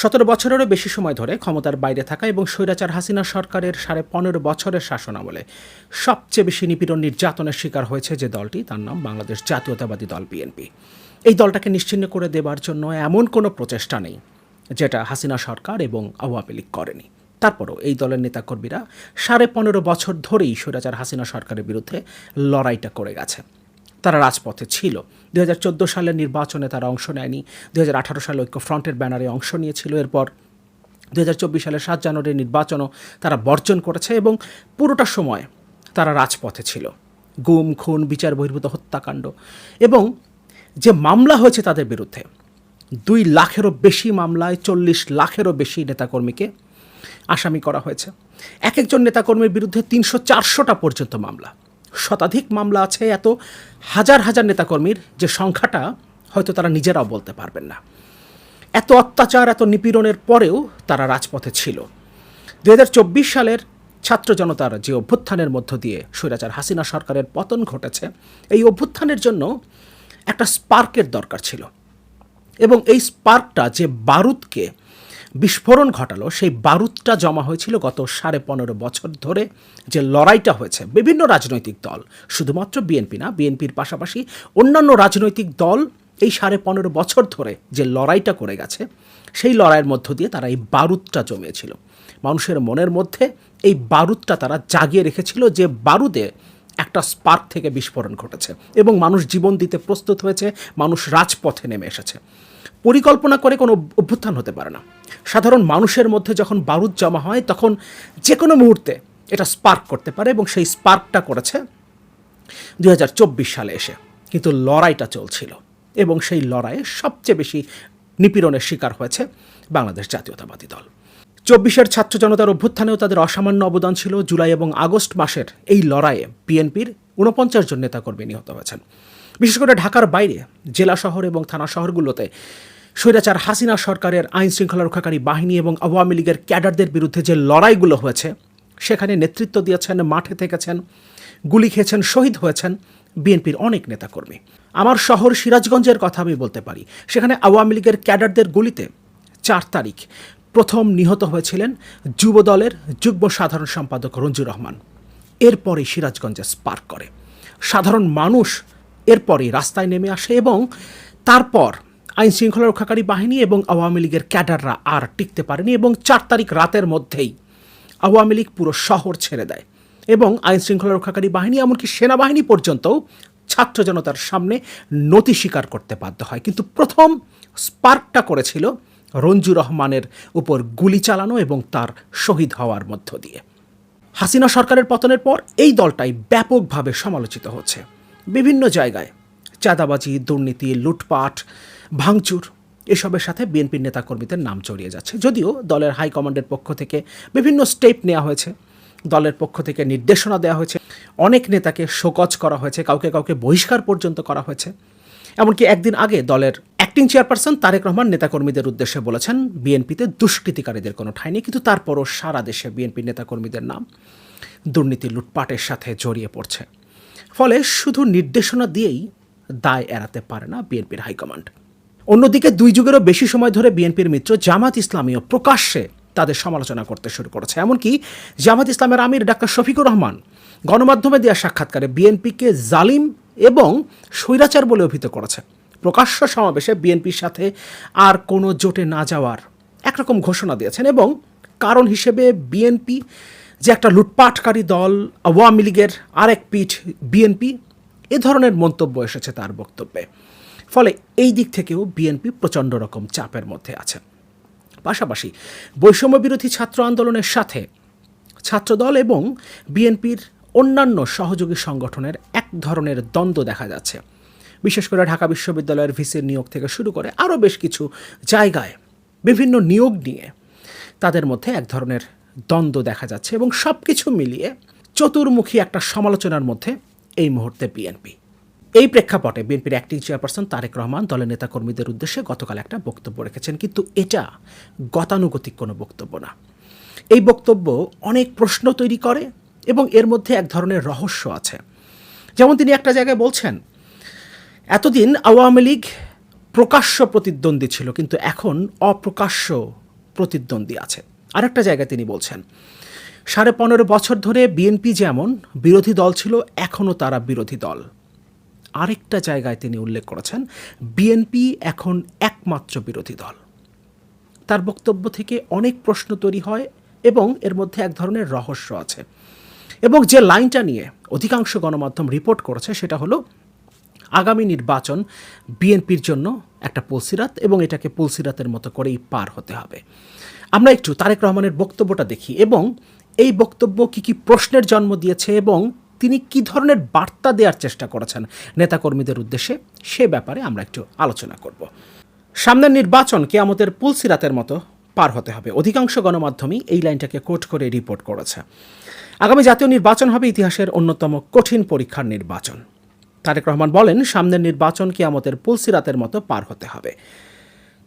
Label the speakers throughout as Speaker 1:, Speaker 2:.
Speaker 1: সতেরো বছরেরও বেশি সময় ধরে ক্ষমতার বাইরে থাকা এবং স্বৈরাচার হাসিনা সরকারের সাড়ে পনেরো বছরের শাসনামলে সবচেয়ে বেশি নিপীড়ন নির্যাতনের শিকার হয়েছে যে দলটি, তার নাম বাংলাদেশ জাতীয়তাবাদী দল বিএনপি। এই দলটাকে নিশ্চিহ্ন করে দেবার জন্য এমন কোনো প্রচেষ্টা নেই যেটা হাসিনা সরকার এবং আওয়ামী লীগ করেনি। তারপরও এই দলের নেতাকর্মীরা সাড়ে পনেরো বছর ধরেই স্বৈরাচার হাসিনা সরকারের বিরুদ্ধে লড়াইটা করে গেছে। তারা রাজপথে ছিল। দুই হাজার চোদ্দ সালের নির্বাচনে তারা অংশ নেয়নি। দু হাজার আঠারো সালে ঐক্য ফ্রন্টের ব্যানারে অংশ নিয়েছিল। এরপর দু হাজার চব্বিশ সালের সাত জানুয়ারির নির্বাচনও তারা বর্জন করেছে এবং পুরোটা সময় তারা রাজপথে ছিল। গুম, খুন, বিচার, বহির্ভূত হত্যাকাণ্ড এবং যে মামলা হয়েছে তাদের বিরুদ্ধে দুই লাখেরও বেশি মামলায় চল্লিশ লাখেরও বেশি নেতাকর্মীকে আসামি করা হয়েছে। এক একজন নেতাকর্মীর বিরুদ্ধে তিনশো চারশোটা পর্যন্ত মামলা। শতাধিক মামলা আছে, এত হাজার হাজার নেতাকর্মীর যে সংখ্যাটা হয়তো তারা নিজেরাও বলতে পারবেন না। এত অত্যাচার, এত নিপীড়নের পরেও তারা রাজপথে ছিল। দু হাজার চব্বিশ সালের ছাত্র জনতার যে অভ্যুত্থানের মধ্য দিয়ে স্বৈরাচার হাসিনা সরকারের পতন ঘটেছে, এই অভ্যুত্থানের জন্য একটা স্পার্কের দরকার ছিল। এবং এই স্পার্কটা যে বারুদকে বিস্ফোরণ ঘটালো। সেই বারুদটা জমা হয়েছিল গত সাড়ে পনেরো বছর ধরে। যে লড়াইটা হয়েছে, বিভিন্ন রাজনৈতিক দল, শুধুমাত্র বিএনপি না, বিএনপির পাশাপাশি অন্যান্য রাজনৈতিক দল এই সাড়ে পনেরো বছর ধরে যে লড়াইটা করে গেছে, সেই লড়াইয়ের মধ্য দিয়ে তারা এই বারুদটা জমিয়েছিল। মানুষের মনের মধ্যে এই বারুদটা তারা জাগিয়ে রেখেছিল যে বারুদে একটা স্পার্ক থেকে বিস্ফোরণ ঘটেছে এবং মানুষ জীবন দিতে প্রস্তুত হয়েছে, মানুষ রাজপথে নেমে এসেছে। পরিকল্পনা করে কোনো অভ্যুত্থান হতে পারে না। সাধারণ মানুষের মধ্যে যখন বারুদ জমা হয়, তখন যে কোনো মুহূর্তে এটা স্পার্ক করতে পারে এবং সেই স্পার্কটা করেছে দু হাজার চব্বিশ সালে এসে। কিন্তু লড়াইটা চলছিল এবং সেই লড়াইয়ে সবচেয়ে বেশি নিপীড়নের শিকার হয়েছে বাংলাদেশ জাতীয়তাবাদী দল। চব্বিশের ছাত্র জনতার অভ্যুত্থানেও তাদের অসামান্য অবদান ছিল। জুলাই এবং আগস্ট মাসের এই লড়াইয়ে বিএনপির ঊনপঞ্চাশ জন নেতাকর্মী নিহত হয়েছেন। বিশেষ করে ঢাকার বাইরে, জেলা শহর এবং থানা শহরগুলোতে স্বৈরাচার হাসিনা সরকারের আইন শৃঙ্খলা রক্ষাকারী বাহিনী এবং আওয়ামী লীগের ক্যাডারদের বিরুদ্ধে যে লড়াইগুলো হয়েছে, সেখানে নেতৃত্ব দিয়েছেন, মাঠে থেকেছেন, গুলি খেয়েছেন, শহীদ হয়েছেন বিএনপির অনেক নেতাকর্মী। আমার শহর সিরাজগঞ্জের কথা আমি বলতে পারি। সেখানে আওয়ামী লীগের ক্যাডারদের গুলিতে চার তারিখ প্রথম নিহত হয়েছিলেন যুব দলের যুগ্ম সাধারণ সম্পাদক রঞ্জুর রহমান। এরপরে সিরাজগঞ্জে স্পার্ক করে। সাধারণ মানুষ এরপরই রাস্তায় নেমে আসে এবং তারপর আইন শৃঙ্খলা রক্ষাকারী বাহিনী এবং আওয়ামী লীগের ক্যাডাররা আর টিকতে পারেনি এবং চার তারিখ রাতের মধ্যেই আওয়ামী লীগ পুরো শহর ছেড়ে দেয় এবং আইন শৃঙ্খলা রক্ষাকারী বাহিনী, এমনকি সেনাবাহিনী পর্যন্তও ছাত্র জনতার সামনে নতি স্বীকার করতে বাধ্য হয়। কিন্তু প্রথম স্পার্কটা করেছিল রঞ্জু রহমানের উপর গুলি চালানো এবং তার শহীদ হওয়ার মধ্য দিয়ে। হাসিনা সরকারের পতনের পর এই দলটাই ব্যাপকভাবে সমালোচিত হচ্ছে। বিভিন্ন জায়গায় চাঁদাবাজি, দুর্নীতি, লুটপাট ভাঙচুর। এসবের সাথে বিএনপির নেতাকর্মীদের নাম জড়িয়ে যাচ্ছে। যদিও দলের হাইকমান্ডের পক্ষ থেকে বিভিন্ন স্টেপ নেওয়া হয়েছে। দলের পক্ষ থেকে নির্দেশনা দেওয়া হয়েছে। অনেক নেতাকে শোকজ করা হয়েছে, কাউকে কাউকে বহিষ্কার পর্যন্ত করা হয়েছে। এমনকি একদিন আগে দলের অ্যাক্টিং চেয়ারপারসন তারেক রহমান নেতাকর্মীদের উদ্দেশ্যে বলেছেন, বিএনপিতে দুষ্কৃতিকারীদের কোনো ঠাঁই নেই। কিন্তু তারপরও সারা দেশে বিএনপির নেতাকর্মীদের নাম দুর্নীতি লুটপাটের সাথে জড়িয়ে পড়ছে। ফলে শুধু নির্দেশনা দিয়েই দায় এড়াতে পারে না বিএনপির হাইকমান্ড। অন্যদিকে দুই যুগেরও বেশি সময় ধরে বিএনপির মিত্র জামাত ইসলামীও প্রকাশ্যে তাদের সমালোচনা করতে শুরু করেছে। এমনকি জামাত ইসলামের আমির ডাক্তার শফিকুর রহমান গণমাধ্যমে দেওয়া সাক্ষাৎকারে বিএনপিকে জালিম এবং স্বৈরাচার বলে অভিহিত করেছে। প্রকাশ্য সমাবেশে বিএনপির সাথে আর কোনো জোটে না যাওয়ার একরকম ঘোষণা দিয়েছেন এবং কারণ হিসেবে বিএনপি যে একটা লুটপাটকারী দল, আওয়ামী লীগের আরেক পিঠ বিএনপি, এ ধরনের মন্তব্য এসেছে তার বক্তব্যে। ফলে এই দিক থেকেও বিএনপি প্রচণ্ড রকম চাপের মধ্যে আছে। পাশাপাশি বৈষম্য বিরোধী ছাত্র আন্দোলনের সাথে ছাত্রদল এবং বিএনপির অন্যান্য সহযোগী সংগঠনের এক ধরনের দ্বন্দ্ব দেখা যাচ্ছে। বিশেষ করে ঢাকা বিশ্ববিদ্যালয়ের ভিসির নিয়োগ থেকে শুরু করে আরও বেশ কিছু জায়গায় বিভিন্ন নিয়োগ নিয়ে তাদের মধ্যে এক ধরনের দ্বন্দ্ব দেখা যাচ্ছে এবং সব কিছু মিলিয়ে চতুর্মুখী একটা সমালোচনার মধ্যে এই মুহূর্তে বিএনপি। এই প্রেক্ষাপটে বিএনপির অ্যাক্টিং চেয়ারপারসন তারেক রহমান দলের নেতাকর্মীদের উদ্দেশ্যে গতকাল একটা বক্তব্য রেখেছেন, কিন্তু এটা গতানুগতিক কোনো বক্তব্য না। এই বক্তব্য অনেক প্রশ্ন তৈরি করে এবং এর মধ্যে এক ধরনের রহস্য আছে। যেমন তিনি একটা জায়গায় বলছেন, এতদিন আওয়ামী লীগ প্রকাশ্য প্রতিদ্বন্দ্বী ছিল, কিন্তু এখন অপ্রকাশ্য প্রতিদ্বন্দ্বী আছে। আরেকটা জায়গায় তিনি বলছেন, সাড়ে পনেরো বছর ধরে বিএনপি যেমন বিরোধী দল ছিল এখনও তারা বিরোধী দল। আরেকটা জায়গায় তিনি উল্লেখ করেছেন বিএনপি এখন একমাত্র বিরোধী দল। তার বক্তব্য থেকে অনেক প্রশ্ন তৈরি হয় এবং এর মধ্যে এক ধরনের রহস্য আছে। এবং যে লাইনটা নিয়ে অধিকাংশ গণমাধ্যম রিপোর্ট করেছে সেটা হলো, আগামী নির্বাচন বিএনপির জন্য একটা পুলসিরাত এবং এটাকে পুলসিরাতের মতো করেই পার হতে হবে। আমরা একটু তারেক রহমানের বক্তব্যটা দেখি এবং এই বক্তব্য কি কি প্রশ্নের জন্ম দিয়েছে এবং তিনি কি ধরনের বার্তা দেওয়ার চেষ্টা করেছেন? নেতাকর্মীদের উদ্দেশ্যে সে ব্যাপারে আমরা একটু আলোচনা করব। সামনের নির্বাচন কেয়ামতের পুলসিরাতের মতো পার হতে হবে। অধিকাংশ গণমাধ্যমই এই লাইনটাকে কোট করে রিপোর্ট করেছে। আগামী জাতীয় নির্বাচন হবে ইতিহাসের অন্যতম কঠিন পরীক্ষার নির্বাচন। তারেক রহমান বলেন, সামনের নির্বাচন কেয়ামতের পুলসিরাতের মতো পার হতে হবে।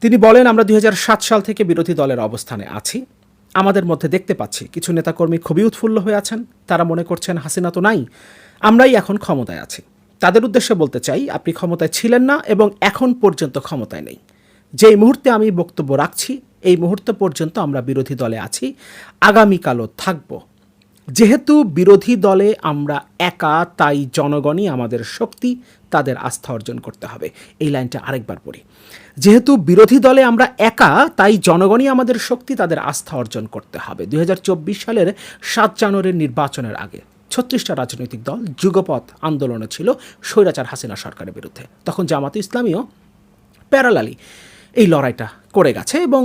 Speaker 1: তিনি বলেন, আমরা দুই হাজার সাত সাল থেকে বিরোধী দলের অবস্থানে আছি। আমাদের মধ্যে দেখতে পাচ্ছি। কিছু নেতাকর্মী খুবই উৎফুল্ল হয়ে আছেন। তারা মনে করছেন, হাসিনা তো নাই। আমরাই এখন ক্ষমতায় আছি। তাদের উদ্দেশ্যে বলতে চাই, আপনি ক্ষমতায় ছিলেন না এবং এখন পর্যন্ত ক্ষমতায় নেই। যেই মুহূর্তে আমি বক্তব্য রাখছি, এই মুহূর্ত পর্যন্ত আমরা বিরোধী দলে আছি। আগামীকালও থাকব। যেহেতু বিরোধী দলে আমরা একা, তাই জনগণই আমাদের শক্তি, তাদের আস্থা অর্জন করতে হবে। এই লাইনটা আরেকবার পড়ি। যেহেতু বিরোধী দলে আমরা একা, তাই জনগণই আমাদের শক্তি, তাদের আস্থা অর্জন করতে হবে। দুই হাজার চব্বিশ সালের সাত জানুয়ারির নির্বাচনের আগে ছত্রিশটা রাজনৈতিক দল যুগপথ আন্দোলনে ছিল স্বৈরাচার হাসিনা সরকারের বিরুদ্ধে। তখন জামাত ইসলামীও প্যারালালি এই লড়াইটা করে গেছে এবং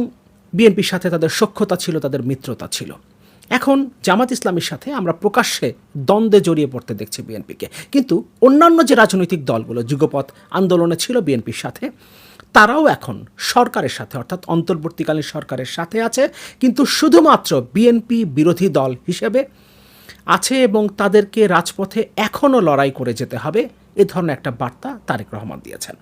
Speaker 1: বিএনপির সাথে তাদের সক্ষতা ছিল, তাদের মিত্রতা ছিল। এখন জামাত ইসলামের সাথে আমরা প্রকাশ্যে দ্বন্দ্বে জড়িয়ে পড়তে দেখছি বিএনপিকে। কিন্তু অন্যান্য যে রাজনৈতিক দলগুলো যুগপথ আন্দোলনে ছিল বিএনপির সাথে, তারাও এখন সরকারের সাথে, অর্থাৎ অন্তর্বর্তীকালীন সরকারের সাথে আছে। কিন্তু শুধুমাত্র বিএনপি বিরোধী দল হিসেবে আছে এবং তাদেরকে রাজপথে এখনও লড়াই করে যেতে হবে, এ ধরনের একটা বার্তা তারেক রহমান দিয়েছেন।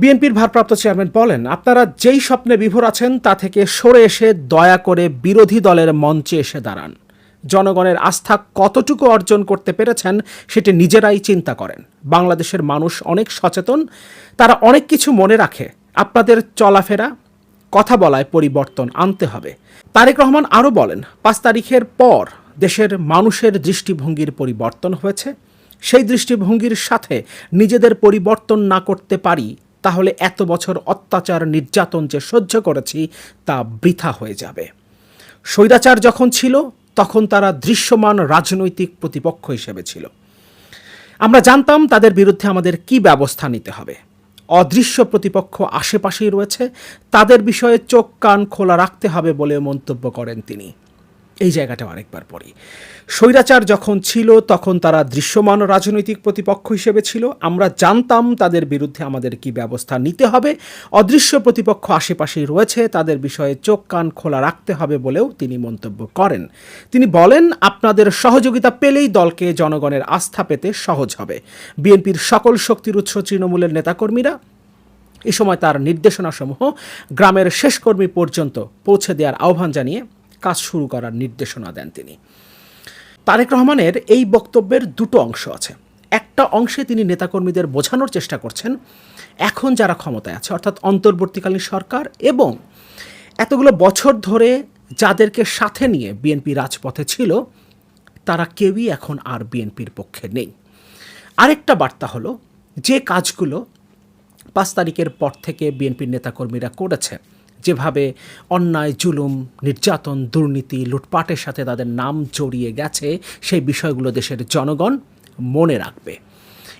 Speaker 1: বিএনপির ভারপ্রাপ্ত চেয়ারম্যান বলেন, আপনারা যেই স্বপ্নে বিভোর আছেন তা থেকে সরে এসে দয়া করে বিরোধী দলের মঞ্চে এসে দাঁড়ান। জনগণের আস্থা কতটুকু অর্জন করতে পেরেছেন সেটি নিজেরাই চিন্তা করেন। বাংলাদেশের মানুষ অনেক সচেতন, তারা অনেক কিছু মনে রাখে। আপনাদের চলাফেরা, কথা বলায় পরিবর্তন আনতে হবে। তারেক রহমান আরও বলেন, পাঁচ তারিখের পর দেশের মানুষের দৃষ্টিভঙ্গির পরিবর্তন হয়েছে। সেই দৃষ্টিভঙ্গির সাথে নিজেদের পরিবর্তন না করতে পারি তাহলে এত বছর অত্যাচার, নির্যাতন যে সহ্য করেছি তা বৃথা হয়ে যাবে। স্বৈরাচার যখন ছিল, তখন তারা দৃশ্যমান রাজনৈতিক প্রতিপক্ষ হিসেবে ছিল। আমরা জানতাম তাদের বিরুদ্ধে আমাদের কি ব্যবস্থা নিতে হবে। অদৃশ্য প্রতিপক্ষ আশেপাশেই রয়েছে, তাদের বিষয়ে চোখ কান খোলা রাখতে হবে বলে মন্তব্য করেন তিনি। এই জায়গাটা আরেকবার পড়ি। স্বৈরাচার যখন ছিল, তখন তারা দৃশ্যমান রাজনৈতিক প্রতিপক্ষ হিসেবে ছিল। আমরা জানতাম তাদের বিরুদ্ধে আমাদের কি ব্যবস্থা নিতে হবে। অদৃশ্য প্রতিপক্ষ আশেপাশেই রয়েছে, তাদের বিষয়ে চোখ কান খোলা রাখতে হবে বলেও তিনি মন্তব্য করেন। তিনি বলেন, আপনাদের সহযোগিতা পেলেই দলকে জনগণের আস্থা পেতে সহজ হবে। বিএনপির সকল শক্তির উৎস তৃণমূলের নেতাকর্মীরা এ সময় তার নির্দেশনাসমূহ গ্রামের শেষ কর্মী পর্যন্ত পৌঁছে দেওয়ার আহ্বান জানিয়ে কাজ শুরু করার নির্দেশনা দেন তিনি। তারেক রহমানের এই বক্তব্যের দুটো অংশ আছে। একটা অংশে তিনি নেতাকর্মীদের বোঝানোর চেষ্টা করছেন, এখন যারা ক্ষমতায় আছে, অর্থাৎ অন্তর্বর্তীকালীন সরকার এবং এতগুলো বছর ধরে যাদেরকে সাথে নিয়ে বিএনপি রাজপথে ছিল, তারা কেউই এখন আর বিএনপির পক্ষে নেই। আরেকটা বার্তা হলো, যে কাজগুলো পাঁচ তারিখের পর থেকে বিএনপির নেতাকর্মীরা করেছে যেভাবে অন্যায়, জুলুম, নির্যাতন, দুর্নীতি, লুটপাটের সাথে তাদের নাম জড়িয়ে গেছে, সেই বিষয়গুলো দেশের জনগণ মনে রাখবে।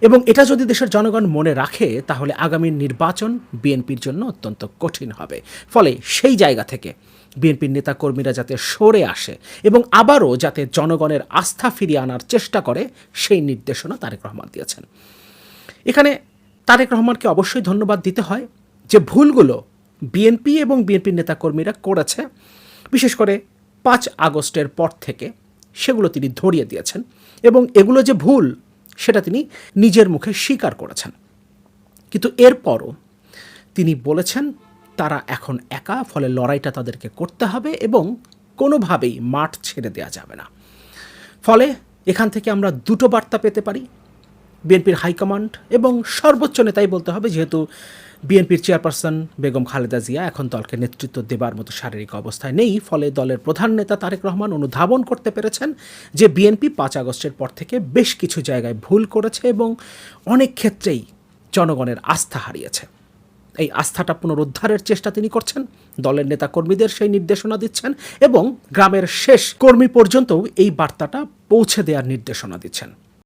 Speaker 1: এবং এটা যদি দেশের জনগণ মনে রাখে, তাহলে আগামী নির্বাচন বিএনপির জন্য অত্যন্ত কঠিন হবে। ফলে সেই জায়গা থেকে বিএনপির নেতাকর্মীরা যাতে সরে আসে এবং আবারও যাতে জনগণের আস্থা ফিরিয়ে আনার চেষ্টা করে, সেই নির্দেশনা তারেক রহমান দিয়েছেন। এখানে তারেক রহমানকে অবশ্যই ধন্যবাদ দিতে হয় যে ভুলগুলো বিএনপি এবং বিএনপির নেতাকর্মীরা করেছে। বিশেষ করে পাঁচ আগস্টের পর থেকে সেগুলো তিনি ধরিয়ে দিয়েছেন এবং এগুলো যে ভুল, সেটা তিনি নিজের মুখে স্বীকার করেছেন। কিন্তু এরপরও তিনি বলেছেন, তারা এখন একা, ফলে লড়াইটা তাদেরকে করতে হবে এবং কোনোভাবেই মাঠ ছেড়ে দেওয়া যাবে না। ফলে এখান থেকে আমরা দুটো বার্তা পেতে পারি। বিএনপির হাইকমান্ড এবং সর্বোচ্চ নেতাই বলতে হবে, যেহেতু বিএনপির চেয়ারপারসন বেগম খালেদা জিয়া এখন দলকে নেতৃত্ব দেবার মতো শারীরিক অবস্থায় নেই, ফলে দলের প্রধান নেতা তারেক রহমান অনুধাবন করতে পেরেছেন যে বিএনপি পাঁচ আগস্টের পর থেকে বেশ কিছু জায়গায় ভুল করেছে এবং অনেক ক্ষেত্রেই জনগণের আস্থা হারিয়েছে। এই আস্থাটা পুনরুদ্ধারের চেষ্টা তিনি করছেন, দলের নেতা কর্মীদের সেই নির্দেশনা দিচ্ছেন এবং গ্রামের শেষ কর্মী পর্যন্তও এই বার্তাটা পৌঁছে দেওয়ার নির্দেশনা দিচ্ছেন।